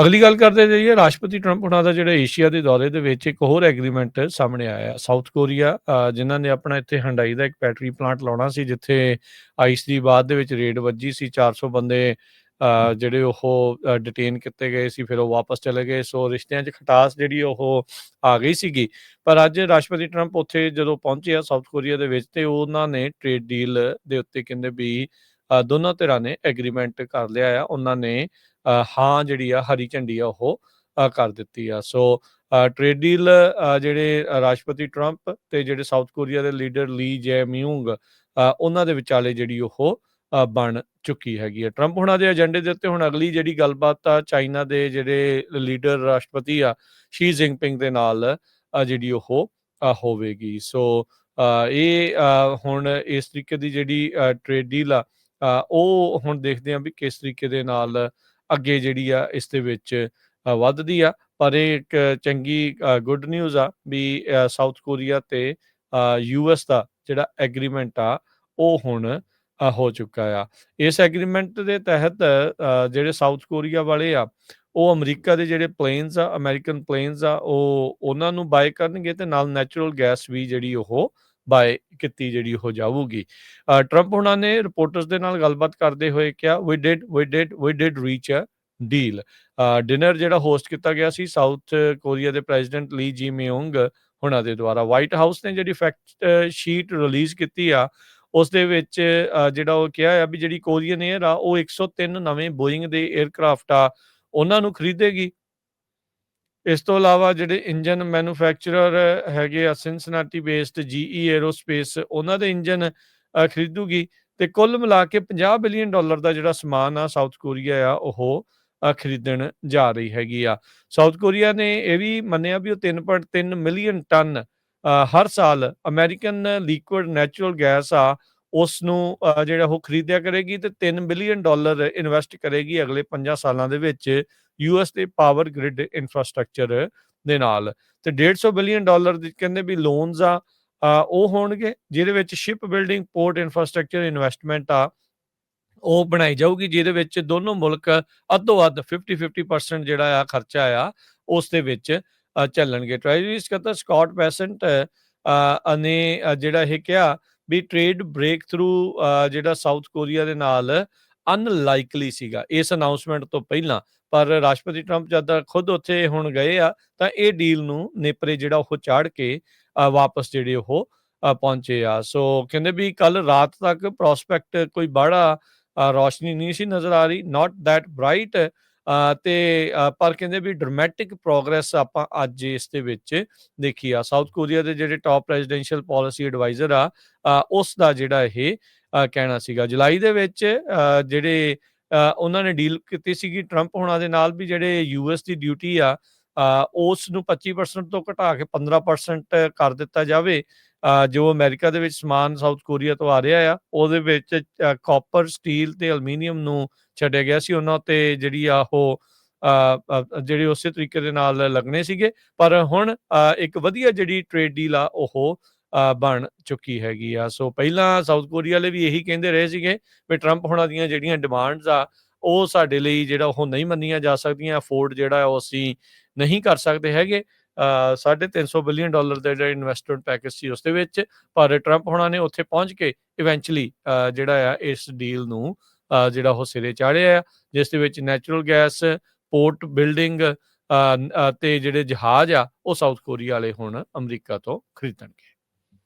ਅਗਲੀ ਗੱਲ ਕਰਦੇ ਜਾਈਏ, ਰਾਸ਼ਟਰਪਤੀ ਟਰੰਪ ਉਹਨਾਂ ਦਾ ਜਿਹੜਾ ਏਸ਼ੀਆ ਦੇ ਦੌਰੇ ਦੇ ਵਿੱਚ ਇੱਕ ਹੋਰ ਐਗਰੀਮੈਂਟ ਸਾਹਮਣੇ ਆਇਆ ਸਾਊਥ ਕੋਰੀਆ ਜਿਨ੍ਹਾਂ ਨੇ ਆਪਣਾ ਇੱਥੇ ਹੰਡਾਈ ਦਾ ਇੱਕ ਬੈਟਰੀ ਪਲਾਂਟ ਲਾਉਣਾ ਸੀ, ਜਿੱਥੇ ਆਈਸ ਦੀ ਬਾਅਦ ਦੇ ਵਿੱਚ ਰੇਡ ਵੱਜੀ ਸੀ 400 ਬੰਦੇ ਜਿਹੜੇ ਉਹ ਡਿਟੇਨ ਕੀਤੇ ਗਏ ਸੀ, ਫਿਰ ਉਹ ਵਾਪਸ ਚਲੇ ਗਏ, ਸੋ ਰਿਸ਼ਤਿਆਂ 'ਚ ਖਟਾਸ ਜਿਹੜੀ ਉਹ ਆ ਗਈ ਸੀਗੀ। ਪਰ ਅੱਜ ਰਾਸ਼ਟਰਪਤੀ ਟਰੰਪ ਉੱਥੇ ਜਦੋਂ ਪਹੁੰਚੇ ਆ ਸਾਊਥ ਕੋਰੀਆ ਦੇ ਵਿੱਚ ਤੇ ਉਹਨਾਂ ਨੇ ਟ੍ਰੇਡ ਡੀਲ ਦੇ ਉੱਤੇ ਕਹਿੰਦੇ ਵੀ ਦੋਨਾਂ ਧਿਰਾਂ ਨੇ ਐਗਰੀਮੈਂਟ ਕਰ ਲਿਆ ਆ, ਉਹਨਾਂ ਨੇ ਹਾਂ ਜਿਹੜੀ ਆ ਹਰੀ ਝੰਡੀ ਆ ਉਹ ਕਰ ਦਿੱਤੀ ਆ। ਸੋ ਟ੍ਰੇਡ ਡੀਲ ਜਿਹੜੇ ਰਾਸ਼ਟਰਪਤੀ ਟਰੰਪ ਤੇ ਜਿਹੜੇ ਸਾਊਥ ਕੋਰੀਆ ਦੇ ਲੀਡਰ ਲੀ ਜੈ ਮਿਊਂਗ ਉਹਨਾਂ ਦੇ ਵਿਚਾਲੇ ਜਿਹੜੀ ਉਹ ਬਣ ਚੁੱਕੀ ਹੈਗੀ ਹੈ ਟਰੰਪ ਹੁਣਾਂ ਦੇ ਏਜੰਡੇ ਦੇ ਉੱਤੇ ਹੁਣ ਅਗਲੀ ਜਿਹੜੀ ਗੱਲਬਾਤ ਆ ਚਾਈਨਾ ਦੇ ਜਿਹੜੇ ਲੀਡਰ ਰਾਸ਼ਟਰਪਤੀ ਆ ਸ਼ੀ ਜਿੰਗਪਿੰਗ ਦੇ ਨਾਲ ਜਿਹੜੀ ਉਹ ਹੋਵੇਗੀ। ਸੋ ਅ, ਇਹ ਹੁਣ ਇਸ ਤਰੀਕੇ ਦੀ ਜਿਹੜੀ ਟ੍ਰੇਡ ਡੀਲ ਆ ਉਹ ਹੁਣ ਦੇਖਦੇ ਆ ਵੀ ਕਿਸ ਤਰੀਕੇ ਦੇ ਨਾਲ ਅੱਗੇ ਜਿਹੜੀ ਆ, ਇਸ ਦੇ ਵਿੱਚ ਵੱਧਦੀ ਆ। ਪਰ ਇਹ ਇੱਕ ਚੰਗੀ ਗੁੱਡ ਨਿਊਜ਼ ਆ ਵੀ ਸਾਊਥ ਕੋਰੀਆ ਤੇ ਯੂਐਸ ਦਾ ਜਿਹੜਾ ਐਗਰੀਮੈਂਟ ਆ, ਉਹ ਹੁਣ ਹੋ ਚੁੱਕਾ ਆ। ਇਸ ਐਗਰੀਮੈਂਟ ਦੇ ਤਹਿਤ ਜਿਹੜੇ ਸਾਊਥ ਕੋਰੀਆ ਵਾਲੇ ਆ, ਉਹ ਅਮਰੀਕਾ ਦੇ ਜਿਹੜੇ ਪਲੇਨਸ ਆ ਅਮਰੀਕਨ ਪਲੇਨਸ ਆ, ਉਹ ਉਹਨਾਂ ਨੂੰ ਬਾਏ ਕਰਨਗੇ ਤੇ ਨਾਲ ਨੈਚੁਰਲ ਗੈਸ ਵੀ ਜਿਹੜੀ ਉਹ ਬਾਏ ਕੀਤੀ ਜਿਹੜੀ ਉਹ ਜਾਊਗੀ। ਟਰੰਪ ਉਹਨਾਂ ਨੇ ਰਿਪੋਰਟਰਸ ਦੇ ਨਾਲ ਗੱਲਬਾਤ ਕਰਦੇ ਹੋਏ ਕਿਹਾ we did we did we did reach a deal dinner ਜਿਹੜਾ ਹੋਸਟ ਕੀਤਾ ਗਿਆ ਸੀ ਸਾਊਥ ਕੋਰੀਆ ਦੇ ਪ੍ਰੈਜ਼ੀਡੈਂਟ ਲੀ ਜੀ ਮਿਯੋਂਗ ਉਹਨਾਂ ਦੇ ਦੁਆਰਾ। ਵਾਈਟ ਹਾਊਸ ਨੇ ਜਿਹੜੀ ਫੈਕਟ ਸ਼ੀਟ ਰਿਲੀਜ਼ ਕੀਤੀ ਆ, ਉਸ ਦੇ ਵਿੱਚ ਜਿਹੜਾ ਉਹ ਕਿਹਾ ਆ ਵੀ ਜਿਹੜੀ ਕੋਰੀਅਨ 에ਅਰ ਆ, ਉਹ 103 ਨਵੇਂ ਬੋਇੰਗ ਦੇ 에ਅਰਕ੍ਰਾਫਟ ਆ, ਉਹਨਾਂ ਨੂੰ ਖਰੀਦੇਗੀ। ਇਸ ਤੋਂ ਇਲਾਵਾ ਜਿਹੜੇ ਇੰਜਨ ਮੈਨੂਫੈਕਚਰਰ ਹੈਗੇ ਆ ਸਿਨਸਿਨਾਟੀ ਬੇਸਡ ਜੀਈ 에ਅਰੋਸਪੇਸ ਉਹਨਾਂ ਦੇ ਇੰਜਨ ਖਰੀਦੂਗੀ ਤੇ ਕੁੱਲ ਮਿਲਾ ਕੇ 50 ਬਿਲੀਅਨ ਡਾਲਰ ਦਾ ਜਿਹੜਾ ਸਮਾਨ ਆ ਸਾਊਥ ਕੋਰੀਆ ਆ, ਉਹ ਖਰੀਦਣ ਜਾ ਰਹੀ ਹੈਗੀ ਆ। ਸਾਊਥ ਕੋਰੀਆ ਨੇ ਇਹ ਵੀ ਮੰਨਿਆ ਵੀ ਉਹ 3.3 ਮਿਲੀਅਨ ਟਨ ਹਰ ਸਾਲ ਅਮਰੀਕਨ ਲਿਕੁਇਡ ਨੈਚੁਰਲ ਗੈਸ ਆ ਉਸ ਨੂੰ ਜਿਹੜਾ ਉਹ ਖਰੀਦਿਆ ਕਰੇਗੀ ਤੇ 3 ਬਿਲੀਅਨ ਡਾਲਰ ਇਨਵੈਸਟ ਕਰੇਗੀ ਅਗਲੇ 5 ਸਾਲਾਂ ਦੇ ਵਿੱਚ ਯੂਐਸ ਦੇ ਪਾਵਰ ਗ੍ਰਿਡ ਇਨਫਰਾਸਟ੍ਰਕਚਰ ਦੇ ਨਾਲ। ਤੇ 150 ਬਿਲੀਅਨ ਡਾਲਰ ਦੀ ਕਹਿੰਦੇ ਵੀ ਲੋਨਸ ਆ ਉਹ ਹੋਣਗੇ, ਜਿਹਦੇ ਵਿੱਚ ship building, port infrastructure, investment ਆ, ਉਹ ਬਣਾਈ ਜਾਊਗੀ, ਜਿਹਦੇ ਵਿੱਚ ਦੋਨੋਂ ਮੁਲਕ ਅੱਧੋ ਅੱਧ 50-50% ਜਿਹੜਾ ਆ ਖਰਚਾ ਆ, ਉਸ ਦੇ ਵਿੱਚ ਚੱਲਣਗੇ। ਟ੍ਰੈਜਰੀ ਸਕੱਤਰ ਸਕਾਟ ਪੈਸੈਂਟ ਨੇ ਜਿਹੜਾ ਇਹ ਕਿਹਾ ਵੀ ਟ੍ਰੇਡ ਬ੍ਰੇਕ ਥਰੂ ਜਿਹੜਾ ਸਾਊਥ ਕੋਰੀਆ ਦੇ ਨਾਲ ਅਨਲਾਈਕਲੀ ਸੀਗਾ ਇਸ ਅਨਾਉਂਸਮੈਂਟ ਤੋਂ ਪਹਿਲਾਂ। ਪਰ ਰਾਸ਼ਟਰਪਤੀ ਟਰੰਪ ਜਦ ਖੁਦ ਉੱਥੇ ਹੁਣ ਗਏ ਆ, ਤਾਂ ਇਹ ਡੀਲ ਨੂੰ ਨੇਪਰੇ ਜਿਹੜਾ ਉਹ ਚਾੜ ਕੇ ਵਾਪਸ ਜਿਹੜੇ ਉਹ ਪਹੁੰਚੇ ਆ। ਸੋ ਕਹਿੰਦੇ ਵੀ ਕੱਲ ਰਾਤ ਤੱਕ ਪ੍ਰੋਸਪੈਕਟ ਕੋਈ ਬੜਾ ਰੋਸ਼ਨੀ ਨਹੀਂ ਸੀ ਨਜ਼ਰ ਆ ਰਹੀ। ਨਾਟ ਥੈਟ ਬ੍ਰਾਈਟ ਤੇ ਪਰ ਕਹਿੰਦੇ ਵੀ ਡਰਾਮੈਟਿਕ ਪ੍ਰੋਗਰੈਸ ਆਪਾਂ ਅੱਜ ਇਸ ਦੇ ਵਿੱਚ ਦੇਖੀ ਆ। ਸਾਊਥ ਕੋਰੀਆ ਦੇ ਜਿਹੜੇ ਟਾਪ ਪ੍ਰੈਜ਼ੀਡੈਂਸ਼ੀਅਲ ਪਾਲਿਸੀ ਐਡਵਾਈਜ਼ਰ ਆ ਉਸ ਦਾ ਜਿਹੜਾ ਇਹ ਕਹਿਣਾ ਸੀਗਾ। ਜੁਲਾਈ ਦੇ ਵਿੱਚ ਜਿਹੜੇ ਉਹਨਾਂ ਨੇ ਡੀਲ ਕੀਤੀ ਸੀਗੀ ਟਰੰਪ ਹੋਣਾ ਦੇ ਨਾਲ ਵੀ ਜਿਹੜੇ ਯੂਐਸ ਦੀ ਡਿਊਟੀ ਆ ਉਸ ਨੂੰ 25% ਤੋਂ ਘਟਾ ਕੇ 15% ਕਰ ਦਿੱਤਾ ਜਾਵੇ। ਜੋ ਅਮਰੀਕਾ ਦੇ ਵਿੱਚ ਸਮਾਨ ਸਾਊਥ ਕੋਰੀਆ ਤੋਂ ਆ ਰਿਹਾ ਆ ਉਹਦੇ ਵਿੱਚ ਕਾਪਰ ਸਟੀਲ ਤੇ ਐਲੂਮੀਨੀਅਮ ਨੂੰ ਛੱਡਿਆ ਗਿਆ ਸੀ। ਉਹਨਾਂ ਤੇ ਜਿਹੜੀ ਆ ਉਹ ਅ, ਜਿਹੜੇ ਉਸੇ ਤਰੀਕੇ ਦੇ ਨਾਲ ਲੱਗਣੇ ਸੀਗੇ। ਪਰ ਹੁਣ ਅ, ਇੱਕ ਵਧੀਆ ਜਿਹੜੀ ਟ੍ਰੇਡ ਡੀਲ ਆ ਉਹ ਅ, ਬਣ ਚੁੱਕੀ ਹੈਗੀ ਆ। ਸੋ ਪਹਿਲਾਂ ਸਾਊਥ ਕੋਰੀਆ ਵਾਲੇ ਵੀ ਇਹੀ ਕਹਿੰਦੇ ਰਹੇ ਸੀਗੇ ਵੀ ਟਰੰਪ ਹੋਣਾ ਦੀਆਂ ਜਿਹੜੀਆਂ ਡਿਮਾਂਡਸ ਆ ਉਹ ਸਾਡੇ ਲਈ ਜਿਹੜਾ ਉਹ ਨਹੀਂ ਮੰਨੀਆਂ ਜਾ ਸਕਦੀਆਂ ਅਫੋਰਡ ਜਿਹੜਾ ਉਹ ਅਸੀਂ ਨਹੀਂ ਕਰ ਸਕਦੇ ਹੈਗੇ। ਅ, 350 ਬਿਲੀਅਨ ਡਾਲਰ ਦਾ ਜਿਹੜਾ ਇਨਵੈਸਟਮੈਂਟ ਪੈਕੇਜ ਸੀ ਉਸ ਦੇ ਵਿੱਚ ਪਰ ਟਰੰਪ ਹੋਣਾ ਨੇ ਉੱਥੇ ਪਹੁੰਚ ਕੇ ਇਵੈਂਚੁਅਲੀ ਜਿਹੜਾ ਆ ਇਸ ਡੀਲ ਨੂੰ ਜਿਹੜਾ ਉਹ ਸਿਰੇ ਚਾੜਿਆ ਆ ਜਿਸ ਦੇ ਵਿੱਚ ਨੈਚੁਰਲ ਗੈਸ ਪੋਰਟ ਬਿਲਡਿੰਗ ਤੇ ਜਿਹੜੇ ਜਹਾਜ਼ ਆ ਉਹ ਸਾਊਥ ਕੋਰੀਆ ਵਾਲੇ ਹੁਣ ਅਮਰੀਕਾ ਤੋਂ ਖਰੀਦਣਗੇ।